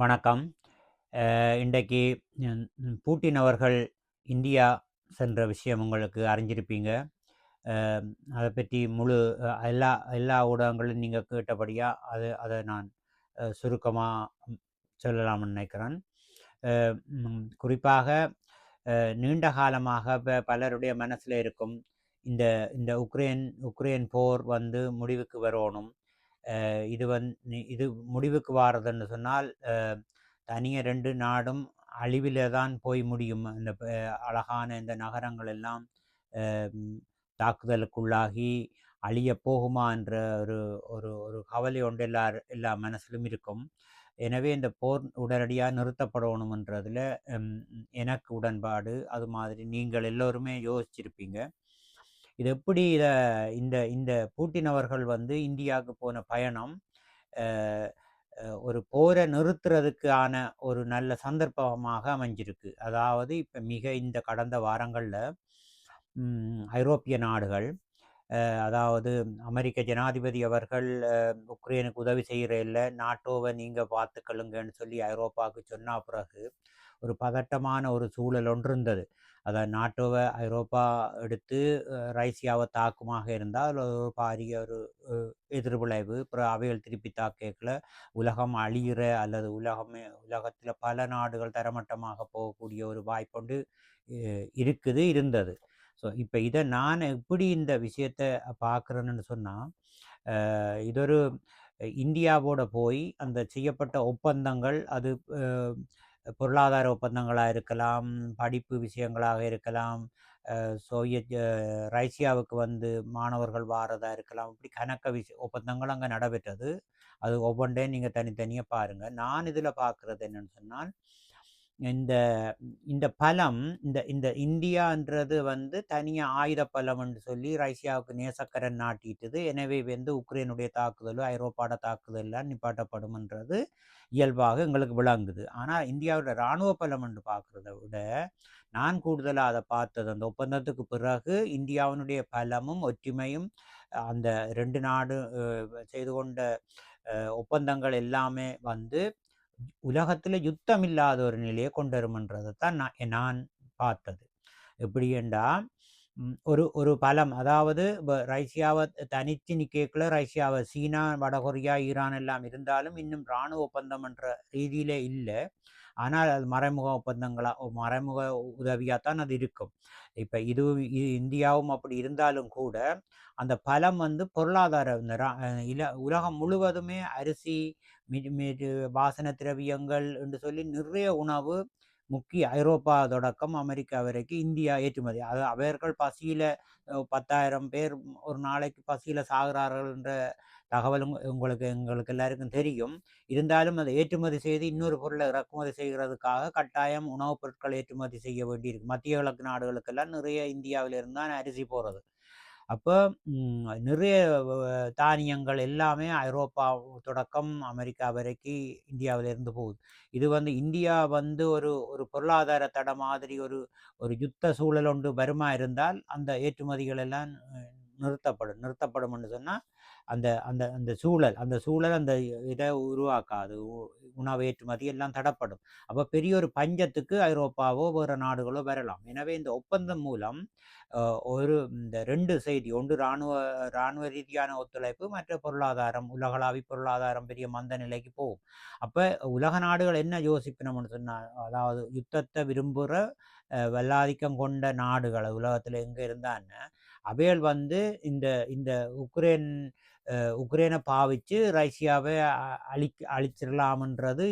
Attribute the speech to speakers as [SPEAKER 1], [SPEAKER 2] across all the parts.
[SPEAKER 1] வணக்கம். இன்றைக்கு பூட்டின் அவர்கள் இந்தியா சென்ற விஷயம் உங்களுக்கு அறிஞ்சிருப்பீங்க. அதை பற்றி முழு எல்லா எல்லா ஊடகங்களும் நீங்கள் கேட்டபடியாக அது அதை நான் சுருக்கமாக சொல்லலாம்னு நினைக்கிறேன். குறிப்பாக நீண்ட காலமாக பலருடைய மனசில் இருக்கும். இந்த இந்த உக்ரைன் உக்ரைன் போர் வந்து முடிவுக்கு வரணும். இது வந் இது முடிவுக்கு வாரதுன்னு சொன்னால், அ தனியே 2 நாடும் அழிவிலே தான் போய் முடியும். இந்த அழகான இந்த நகரங்கள் எல்லாம் தாக்குதலுக்குள்ளாகி அழியப் போகுமா என்ற ஒரு ஒரு ஒரு கவலை ஒன்று எல்லா எல்லா மனசிலும் இருக்கும். எனவே இந்த போர் உடனடியாக நிறுத்தப்படணும்ன்றதுல எனக்கு உடன்பாடு. அது மாதிரி நீங்கள் எல்லோருமே யோசிச்சிருப்பீங்க. இது எப்படி இதை இந்த இந்த பூட்டின் அவர்கள் வந்து இந்தியாவுக்கு போன பயணம், ஒரு போரை நிறுத்துறதுக்கான ஒரு நல்ல சந்தர்ப்பமாக அமைஞ்சிருக்கு. அதாவது இப்போ மிக இந்த கடந்த வாரங்களில் ஐரோப்பிய நாடுகள், அதாவது அமெரிக்க ஜனாதிபதி அவர்கள் உக்ரைனுக்கு உதவி செய்கிறதில்லை நாட்டோவை நீங்கள் பார்த்துக்கலுங்கன்னு சொல்லி ஐரோப்பாவுக்கு சொன்ன பிறகு, ஒரு பதட்டமான ஒரு சூழல் ஒன்று இருந்தது. அதாவது நாட்டோவை ஐரோப்பா எடுத்து ரைசியாவை தாக்குமாக இருந்தால் அதில் ஒரு பாரிய ஒரு எதிர்விளைவு. அப்புறம் அவைகள் திருப்பி தாக்கல உலகம் அழியிற அல்லது உலகமே உலகத்தில் பல நாடுகள் தரமட்டமாக போகக்கூடிய ஒரு வாய்ப்புண்டு இருக்குது, இருந்தது. ஸோ இப்போ இதை நான் எப்படி இந்த விஷயத்தை பார்க்குறேன்னு சொன்னால் இதொரு இது ஒரு இந்தியாவோட போய் அந்த செய்யப்பட்ட ஒப்பந்தங்கள் அது பொருளாதார ஒப்பந்தங்களாக இருக்கலாம், படிப்பு விஷயங்களாக இருக்கலாம், சோவியத் ரைசியாவுக்கு வந்து மாணவர்கள் வாரதாக இருக்கலாம். இப்படி கணக்க விஷய ஒப்பந்தங்கள் அங்கே நடைபெற்றது. அது ஒவ்வொன்றையும் நீங்கள் தனித்தனியாக பாருங்கள் நான் இதில் பார்க்குறது என்னென்னு சொன்னால், இந்த இந்த பலம் இந்த இந்த இந்தியான்றது வந்து தனியாக ஆயுத பலம்ன்னு சொல்லி ரஷ்யாவுக்கு நேசக்கரன் நாட்டிட்டது. எனவே வந்து உக்ரைனுடைய தாக்குதலோ, ஐரோப்பாட தாக்குதல்லாம் நிப்பாட்டப்படும்ன்றது இயல்பாக எங்களுக்கு விளங்குது. ஆனால் இந்தியாவோட இராணுவ பலம் என்று பார்க்குறத விட, நான் கூடுதலாக அதை பார்த்தது அந்த ஒப்பந்தத்துக்கு பிறகு இந்தியாவினுடைய பலமும், ஒற்றுமையும் அந்த ரெண்டு நாடு செய்து கொண்ட ஒப்பந்தங்கள் எல்லாமே வந்து உலகத்தில் யுத்தம் இல்லாத ஒரு நிலையை கொண்டு வருமன்றதை தான் நான் நான் பார்த்தது. எப்படி என்றா, ஒரு ஒரு பலம் அதாவது வ ரைசியாவ தனிச்சு நிக்கேக்குள்ள ரைசியாவ சீனா, வடகொரியா, ஈரான் எல்லாம் இருந்தாலும், இன்னும் இராணுவ ஒப்பந்தம் என்ற ரீதியிலே இல்ல. ஆனால் அது மறைமுக ஒப்பந்தங்களா மறைமுக உதவியாகத்தான் தான் அது இருக்கும். இப்போ இதுவும் இ இந்தியாவும் அப்படி இருந்தாலும் கூட, அந்த பலம் வந்து பொருளாதார இல உலகம் முழுவதுமே அரிசி, மிது வாசன திரவியங்கள் என்று சொல்லி நிறைய உணவு முக்கிய ஐரோப்பா தொடக்கம் அமெரிக்கா வரைக்கும் இந்தியா ஏற்றுமதி. அது அவர்கள் பசியில் பத்தாயிரம் பேர் ஒரு நாளைக்கு பசியில் சாகுறார்கள் என்ற தகவலும் உங்களுக்கு எங்களுக்கு எல்லாருக்கும் தெரியும். இருந்தாலும் அதை ஏற்றுமதி செய்து இன்னொரு பொருளை இறக்குமதி செய்கிறதுக்காக கட்டாயம் உணவுப் பொருட்கள் ஏற்றுமதி செய்ய வேண்டியிருக்கு. மத்திய கிழக்கு நாடுகளுக்கெல்லாம் நிறைய இந்தியாவிலிருந்து தான் அரிசி போகிறது அப்போ நிறைய தானியங்கள் எல்லாமே ஐரோப்பா தொடக்கம் அமெரிக்கா வரைக்கு இந்தியாவிலிருந்து போகுது. இது வந்து இந்தியா வந்து ஒரு ஒரு பொருளாதார தட மாதிரி ஒரு ஒரு யுத்த சூழல் ஒன்று வருமா இருந்தால், அந்த ஏற்றுமதிகள் எல்லாம் நிறுத்தப்படும். நிறுத்தப்படும்னு சொன்னால் அந்த அந்த அந்த சூழல் அந்த சூழல் அந்த இதை உருவாக்காது. உணவு ஏற்றுமதி எல்லாம் தடப்படும். அப்போ பெரிய ஒரு பஞ்சத்துக்கு ஐரோப்பாவோ, வேறு நாடுகளோ வரலாம். எனவே இந்த ஒப்பந்தம் மூலம் ஒரு இந்த ரெண்டு செய்தி. ஒன்று ராணுவ ராணுவ ரீதியான ஒத்துழைப்பு, மற்ற பொருளாதாரம், உலகளாவிய பொருளாதாரம் பெரிய மந்த நிலைக்கு போகும். அப்போ உலக நாடுகள் என்ன யோசிக்கணும்னு சொன்னால் அதாவது யுத்தத்தை விரும்புகிற வல்லாதிக்கம் கொண்ட நாடுகள் உலகத்தில் எங்கே இருந்தான்னு அவைகள் வந்து இந்த இந்த உக்ரைன் உக்ரைனை பாவித்து பாவிச்சு ரைசியாவ அ அழிக்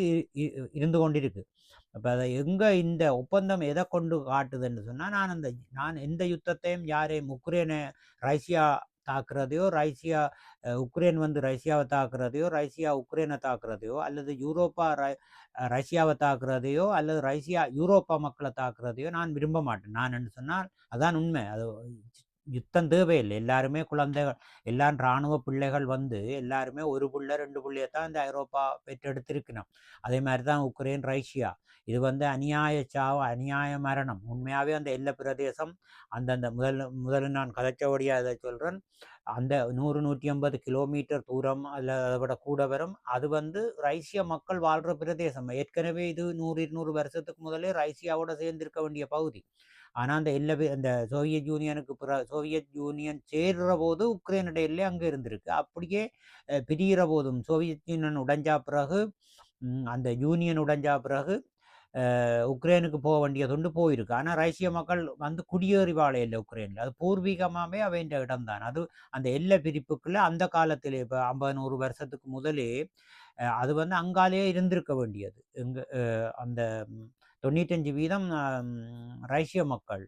[SPEAKER 1] இ இ இருந்து கொண்டிருக்கு. அப்போ அதை எங்கே இந்த ஒப்பந்தம் எதை கொண்டு காட்டுதுன்னு சொன்னால் நான் அந்த நான் எந்த யுத்தத்தையும் யாரையும் உக்ரைனை ரஷ்யா தாக்குறதையோ, ரஷ்யா உக்ரைன் வந்து ரஷ்யாவை தாக்குறதையோ, ரஷ்யா உக்ரைனை தாக்குறதையோ, அல்லது யூரோப்பா ர ரஷ்யாவை தாக்குறதையோ, அல்லது ரஷ்யா யூரோப்பா மக்களை தாக்குறதையோ நான் விரும்ப மாட்டேன். நான் என்ன சொன்னால் அதான் உண்மை. அது யுத்தம் தேவையில்லை. எல்லாருமே குழந்தைகள் எல்லாம் இராணுவ பிள்ளைகள் வந்து எல்லாருமே ஒரு புள்ள ரெண்டு புள்ளையை தான் இந்த ஐரோப்பா பெற்றெடுத்திருக்கணும். அதே மாதிரி தான் உக்ரைன் ரஷ்யா. இது வந்து அநியாய சாவு அநியாய மரணம். உண்மையாகவே அந்த எல்லை பிரதேசம் அந்தந்த முதல் முதல்ல நான் கதைச்சபடியாக அதை சொல்கிறேன் அந்த நூறு நூற்றி ஐம்பது கிலோமீட்டர் தூரம் அதில் அதை விட கூட வரும். அது வந்து ரைசிய மக்கள் வாழ்கிற பிரதேசம். ஏற்கனவே இது நூறு இருநூறு வருஷத்துக்கு முதலே ரைசியாவோட சேர்ந்திருக்க வேண்டிய பகுதி. ஆனால் அந்த எல்லவே அந்த சோவியத் யூனியனுக்கு பிற சோவியத் யூனியன் சேர்ற போது உக்ரைன் இடையிலே அங்கே இருந்திருக்கு. அப்படியே பிரிகிற போதும். சோவியத் யூனியன் உடைஞ்சா பிறகு அந்த யூனியன் உடைஞ்சா பிறகு உக்ரைனுக்கு போக வேண்டிய தொண்டு போயிருக்கு. ஆனால் ரஷ்ய மக்கள் வந்து குடியேறி வாழ இல்லை உக்ரைனில். அது பூர்வீகமாகவே அவைன்ற இடம்தான் அது அந்த எல்லை பிரிப்புக்குள்ளே அந்த காலத்தில் இப்போ ஐம்பது நூறு வருஷத்துக்கு முதலே அது வந்து அங்காலேயே இருந்திருக்க வேண்டியது. எங்க அந்த தொண்ணூத்தஞ்சு வீதம் ரஷ்ய மக்கள்.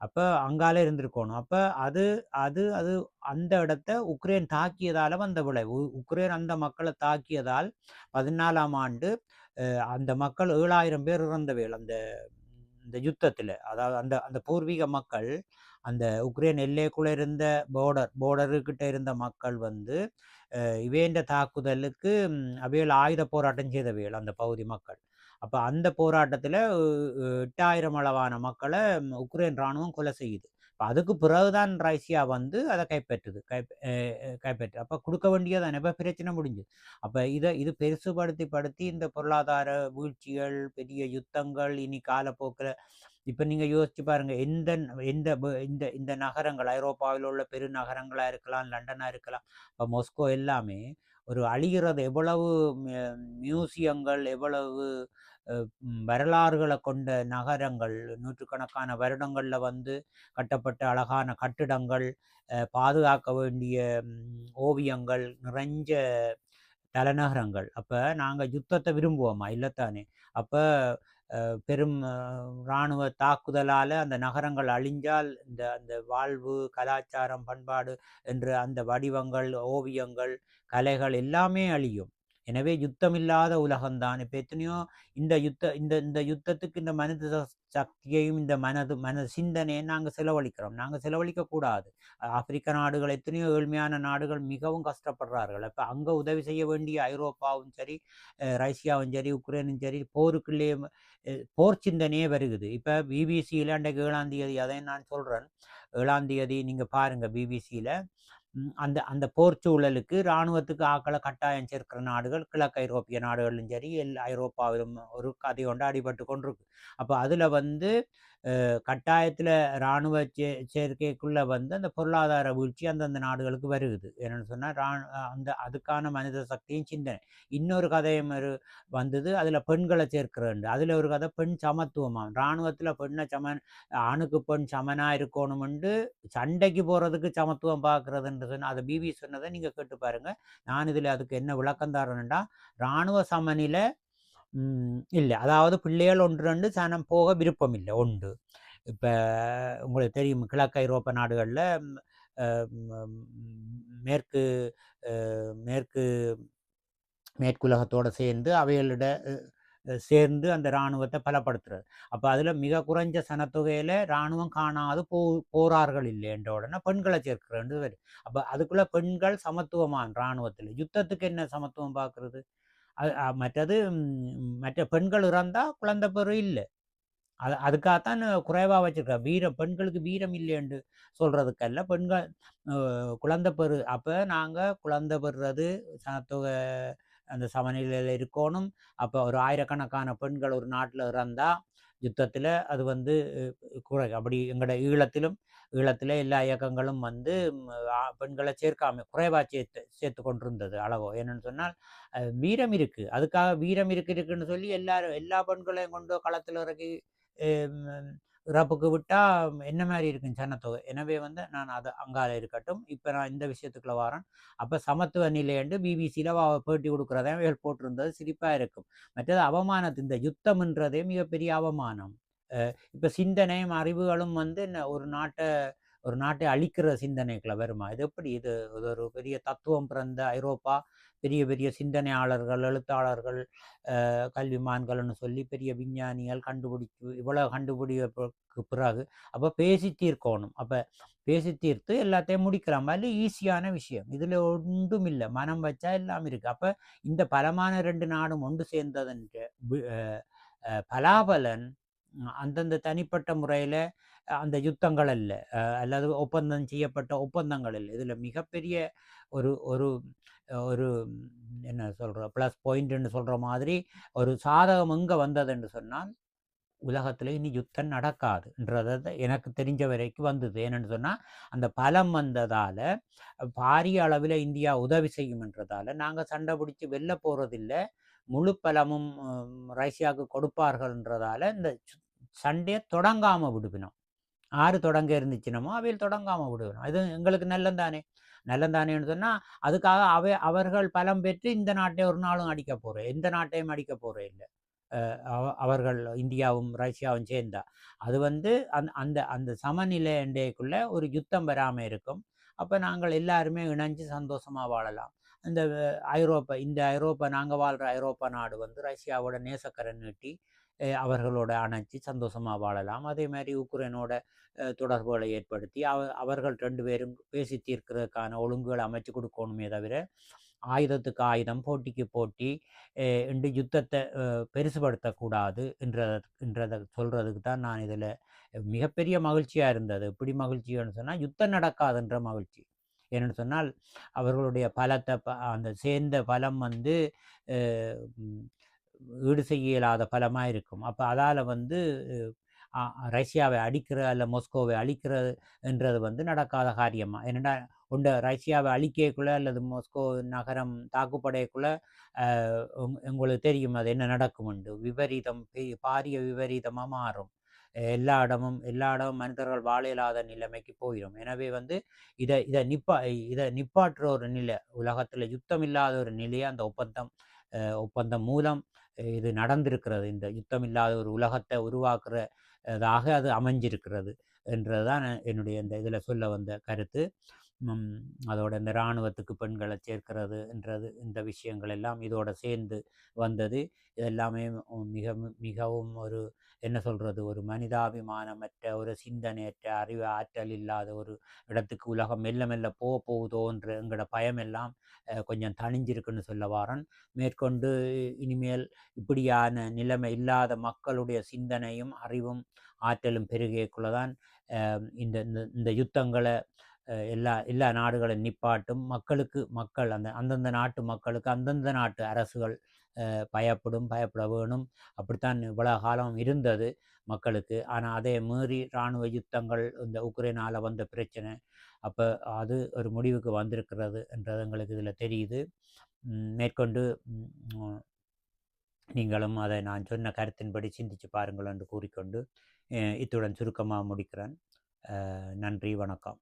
[SPEAKER 1] அப்போ அங்காலே இருந்திருக்கணும். அப்போ அது அது அது அந்த இடத்த உக்ரைன் தாக்கியதால் வந்த விளைவு. உக்ரைன் அந்த மக்களை தாக்கியதால் பதினாலாம் ஆண்டு அந்த மக்கள் ஏழாயிரம் பேர் இறந்தவேல் அந்த இந்த யுத்தத்தில். அதாவது அந்த அந்த பூர்வீக மக்கள் அந்த உக்ரைன் எல்லைக்குள்ளே இருந்த போர்டர் போர்டருக்கிட்ட இருந்த மக்கள் வந்து இவேண்ட தாக்குதலுக்கு அவையில் ஆயுத போராட்டம் செய்தவைகள் அந்த பகுதி மக்கள். அப்போ அந்த போராட்டத்தில் எட்டாயிரம் அளவான மக்களை உக்ரைன் இராணுவம் கொலை செய்யுது. அதுக்கு பிறகுதான் ரஷ்யா வந்து அதை கைப்பற்றுது. கை கைப்பற்று. அப்போ கொடுக்க வேண்டியது இப்போ பிரச்சனை முடிஞ்சுது. அப்போ இதை இது பெருசுபடுத்தி படுத்தி இந்த பொருளாதார வீழ்ச்சிகள் பெரிய யுத்தங்கள் இனி காலப்போக்கில் இப்போ நீங்கள் யோசிச்சு பாருங்கள் எந்த எந்த இந்த இந்த நகரங்கள் ஐரோப்பாவில் உள்ள பெரு நகரங்களாக இருக்கலாம் லண்டனாக இருக்கலாம் இப்போ மொஸ்கோ எல்லாமே ஒரு அழிகிறது. எவ்வளவு மியூசியங்கள் எவ்வளவு வரலாறுகளை கொண்ட நகரங்கள் நூற்றுக்கணக்கான வருடங்களில் வந்து கட்டப்பட்ட அழகான கட்டிடங்கள் பாதுகாக்க வேண்டிய ஓவியங்கள் நிறைஞ்ச தலைநகரங்கள். அப்போ நாங்கள் யுத்தத்தை விரும்புவோமா? இல்லைத்தானே. அப்போ பெரும் இராணுவ தாக்குதலால் அந்த நகரங்கள் அழிஞ்சால் இந்த அந்த வாழ்வு கலாச்சாரம் பண்பாடு என்ற அந்த வடிவங்கள் ஓவியங்கள் கலைகள் எல்லாமே அழியும். எனவே யுத்தமில்லாத உலகம்தான். இப்போ எத்தனையோ இந்த யுத்த இந்த இந்த யுத்தத்துக்கு இந்த மனித சக்தியையும் இந்த மனது மன சிந்தனையை நாங்கள் செலவழிக்கிறோம். நாங்கள் செலவழிக்கக்கூடாது ஆப்பிரிக்க நாடுகள் எத்தனையோ ஏழ்மையான நாடுகள் மிகவும் கஷ்டப்படுறார்கள். இப்போ அங்கே உதவி செய்ய வேண்டிய ஐரோப்பாவும் சரி ரஷ்யாவும் சரி உக்ரைனும் சரி போருக்குள்ளேயே போர் சிந்தனையே வருகுது. இப்போ பிபிசியில் அன்றைக்கு ஏழாம் தேதி அதை நான் சொல்கிறேன் ஏழாம் தேதி நீங்கள் பாருங்கள் பிபிசியில் அந்த அந்த போர் சூழலுக்கு இராணுவத்துக்கு ஆக்களை கட்டாயம் சேர்க்கிற நாடுகள் கிழக்கு ஐரோப்பிய நாடுகளும் சரி எல்லா ஐரோப்பாவிலும் ஒரு கதை கொண்டு அடிபட்டு கொண்டிருக்கு. அப்போ அதில் வந்து கட்டாயத்தில் இராணுவ சே சேர்க்கைக்குள்ளே வந்து அந்த பொருளாதார வீழ்ச்சி அந்தந்த நாடுகளுக்கு வருகுது. என்னென்னு சொன்னால் ரா அந்த அதுக்கான மனித சக்தியும் சிந்தனை. இன்னொரு கதையும் ஒரு வந்தது. அதில் பெண்களை சேர்க்கிறேன் அதில் ஒரு கதை பெண் சமத்துவமாக இராணுவத்தில் பெண்ணை சமன் ஆணுக்கு பெண் சமனாக இருக்கணும்ண்டு சண்டைக்கு போகிறதுக்கு சமத்துவம் பார்க்குறதுன்னு சொன்னால் அதை பிபி சொன்னதை நீங்கள் கேட்டு பாருங்கள் நான் இதில் அதுக்கு என்ன விளக்கம் தரேன்டா இராணுவ சமநிலை இல்லை. அதாவது பிள்ளைகள் ஒன்று ரெண்டு சனம் போக விருப்பம் இல்லை உண்டு இப்போ உங்களுக்கு தெரியும் கிழக்கு ஐரோப்பா நாடுகளில் மேற்கு மேற்கு மேற்குலகத்தோடு சேர்ந்து அவைகளிட சேர்ந்து அந்த இராணுவத்தை பலப்படுத்துறது. அப்போ அதில் மிக குறைஞ்ச சனத்தொகையில் இராணுவம் காணாது போ போரார்கள் இல்லைன்ற உடனே பெண்களை சேர்க்கிறேன் அப்போ அதுக்குள்ளே பெண்கள் சமத்துவமான இராணுவத்தில். யுத்தத்துக்கு என்ன சமத்துவம் பார்க்குறது மற்றது மற்ற பெண்கள் இறந்தால் குழந்தை பெரு இல்லை. அது அதுக்காகத்தான் குறைவாக வச்சுருக்கா. வீரம் பெண்களுக்கு வீரம் இல்லைன்னு சொல்கிறதுக்கல்ல பெண்கள் குழந்தை பெரு. அப்போ நாங்கள் குழந்தை பெறுறது சனத்தொகை அந்த சமநிலையில் இருக்கணும். அப்போ ஒரு ஆயிரக்கணக்கான பெண்கள் ஒரு நாட்டில் இறந்தால் யுத்தத்தில் அது வந்து குறை. அப்படி எங்களோட ஈழத்திலும் ஈழத்தில் எல்லா இயக்கங்களும் வந்து பெண்களை சேர்க்காம குறைவாக சேர்த்து சேர்த்து கொண்டிருந்தது அளவோ. என்னென்னு சொன்னால் வீரம் இருக்குது அதுக்காக வீரம் இருக்கு இருக்குன்னு சொல்லி எல்லாரும் எல்லா பெண்களையும் கொண்டு களத்தில் இறக்கி இறப்புக்கு விட்டால் என்ன மாதிரி இருக்கும் ஜனத்தொகை எனவே வந்து நான் அதை அங்கால இருக்கட்டும். இப்போ நான் இந்த விஷயத்துக்குள்ள வரேன். அப்போ சமத்துவ நிலையண்டு பிபிசியில் பேட்டி கொடுக்குறதே போட்டிருந்தது. சிரிப்பாக இருக்கும். மற்றது அவமானத்து இந்த யுத்தம்ன்றதே மிகப்பெரிய அவமானம். இப்போ சிந்தனையும் அறிவுகளும் வந்து ஒரு நாட்டை ஒரு நாட்டை அழிக்கிற சிந்தனைகளை வருமா? இது எப்படி? இது ஒரு பெரிய தத்துவம் பிறந்த ஐரோப்பா பெரிய பெரிய சிந்தனையாளர்கள் எழுத்தாளர்கள் கல்விமான்கள்னு சொல்லி பெரிய விஞ்ஞானிகள் கண்டுபிடிச்சு இவ்வளோ கண்டுபிடிப்புக்கு பிறகு அப்போ பேசி தீர்க்கணும். அப்போ பேசி தீர்த்து எல்லாத்தையும் முடிக்கிற மாதிரி ஈஸியான விஷயம். இதில் ஒன்றும் இல்லை. மனம் வச்சா எல்லாம் இருக்குது அப்போ இந்த பலமான ரெண்டு நாடும் ஒன்று சேர்ந்ததன் பலாபலன் அந்தந்த தனிப்பட்ட முறையில் அந்த யுத்தங்கள் அல்ல. அல்லது ஒப்பந்தம் செய்யப்பட்ட ஒப்பந்தங்கள் இல்லை. இதில் மிகப்பெரிய ஒரு ஒரு ஒரு என்ன சொல்கிற ப்ளஸ் பாயிண்ட்னு சொல்கிற மாதிரி ஒரு சாதகம் எங்கே வந்ததுன்னு சொன்னால் உலகத்தில் இனி யுத்தம் நடக்காதுன்றதை எனக்கு தெரிஞ்ச வரைக்கும் வந்தது. ஏன்னு சொன்னால் அந்த பலம் வந்ததால் பாரிய அளவில் இந்தியா உதவி செய்யும்ன்றதால நாங்கள் சண்டை பிடிச்சி வெளில போகிறதில்ல முழு பலமும் ரஷ்யாவுக்கு கொடுப்பார்கள்ன்றதால இந்த சண்டையை தொடங்காமல் விடுவினோம். ஆறு தொடங்க இருந்துச்சுனமோ அவையில் தொடங்காமல் விடுவினோம். இது எங்களுக்கு நல்லந்தானே? நல்லந்தானேன்னு சொன்னால் அதுக்காக அவை அவர்கள் பலம் பெற்று இந்த நாட்டை ஒரு நாளும் அடிக்க போகிறேன் எந்த நாட்டையும் அடிக்க போகிறேன் இல்லை. அவர்கள் இந்தியாவும் ரஷ்யாவும் சேர்ந்தா. அது வந்து அந்த அந்த அந்த எண்டேக்குள்ளே ஒரு யுத்தம் வராமல் இருக்கும். அப்போ நாங்கள் எல்லாருமே இணைஞ்சு சந்தோஷமாக வாழலாம். இந்த ஐரோப்பா இந்த ஐரோப்பா நாங்கள் வாழ்கிற ஐரோப்பா நாடு வந்து ரஷ்யாவோட நேசக்கரை நீட்டி அவர்களோட அணைச்சி சந்தோஷமாக வாழலாம். அதே மாதிரி உக்ரைனோட தொடர்புகளை ஏற்படுத்தி அவ அவர்கள் ரெண்டு பேரும் பேசி தீர்க்கிறதுக்கான ஒழுங்குகளை அமைச்சு கொடுக்கணுமே தவிர ஆயுதத்துக்கு ஆயுதம் போட்டிக்கு போட்டி இன்று யுத்தத்தை பெருசுபடுத்தக்கூடாது என்றதை சொல்கிறதுக்கு தான் நான் இதில் மிகப்பெரிய மகிழ்ச்சியாக இருந்தது. எப்படி மகிழ்ச்சின்னு சொன்னால் யுத்தம் நடக்காதுன்ற மகிழ்ச்சி. ஏன்னு சொன்னால் அவர்களுடைய பலத்தை ப- அந்த சேர்ந்த பலம் வந்து ஈடு செய்ய இயலாத பலமாக இருக்கும் அப்போ அதால் வந்து ரஷ்யாவை அழிக்கிற அல்ல மொஸ்கோவை அழிக்கிறது என்றது வந்து நடக்காத காரியமாக என்னென்னா உண்ட ரஷ்யாவை அழிக்கக்குள்ள அல்லது மொஸ்கோ நகரம் தாக்குப்படையக்குள்ள அஹ், உங்களுக்கு தெரியும் அது என்ன நடக்கும்ண்டு. விபரீதம் பெரிய- பாரிய விபரீதமாக மாறும். எல்லா இடமும் எல்லா இடமும் மனிதர்கள் வாழ இல்லாத நிலைமைக்கு போயிடும் எனவே வந்து இதை இதை நிப்பா இதை நிப்பாற்றுற ஒரு நிலை. உலகத்தில் யுத்தம் இல்லாத ஒரு நிலையை அந்த ஒப்பந்தம் ஒப்பந்தம் மூலம் இது நடந்திருக்கிறது. இந்த யுத்தம் இல்லாத ஒரு உலகத்தை உருவாக்குறதாக அது அமைஞ்சிருக்கிறது என்றதுதான் என்னுடைய இந்த இதில் சொல்ல வந்த கருத்து. அதோட இந்த இராணுவத்துக்கு பெண்களை சேர்க்கிறது என்றது இந்த விஷயங்கள் எல்லாம் இதோட சேர்ந்து வந்தது. இதெல்லாமே மிக மிகவும் ஒரு என்ன சொல்கிறது ஒரு மனிதாபிமானமற்ற ஒரு சிந்தனையற்ற அறிவு ஆற்றல் இல்லாத ஒரு இடத்துக்கு உலகம் மெல்ல மெல்ல போக போகுதோன்ற எங்களோட பயமெல்லாம் கொஞ்சம் தணிஞ்சிருக்குன்னு சொல்ல வாரன். மேற்கொண்டு இனிமேல் இப்படியான நிலைமை இல்லாத மக்களுடைய சிந்தனையும் அறிவும் ஆற்றலும் பெருகியக்குள்ள தான் இந்த இந்த- இந்த யுத்தங்களை எல்லா எல்லா நாடுகளும் நிப்பாட்டும். மக்களுக்கு மக்கள் அந்த அந்தந்த நாட்டு மக்களுக்கு அந்தந்த நாட்டு அரசுகள் பயப்படும் பயப்பட வேணும். அப்படித்தான் இவ்வளோ காலம் இருந்தது மக்களுக்கு. ஆனால் அதே மீறி இராணுவ யுத்தங்கள் இந்த உக்ரைனால் வந்த பிரச்சனை அப்போ அது ஒரு முடிவுக்கு வந்திருக்கிறது என்றது எங்களுக்கு இதில் தெரியுது. மேற்கொண்டு நீங்களும் அதை நான் சொன்ன கருத்தின்படி சிந்திச்சு பாருங்கள் என்று கூறிக்கொண்டு இத்துடன் சுருக்கமாக முடிக்கிறேன். நன்றி வணக்கம்.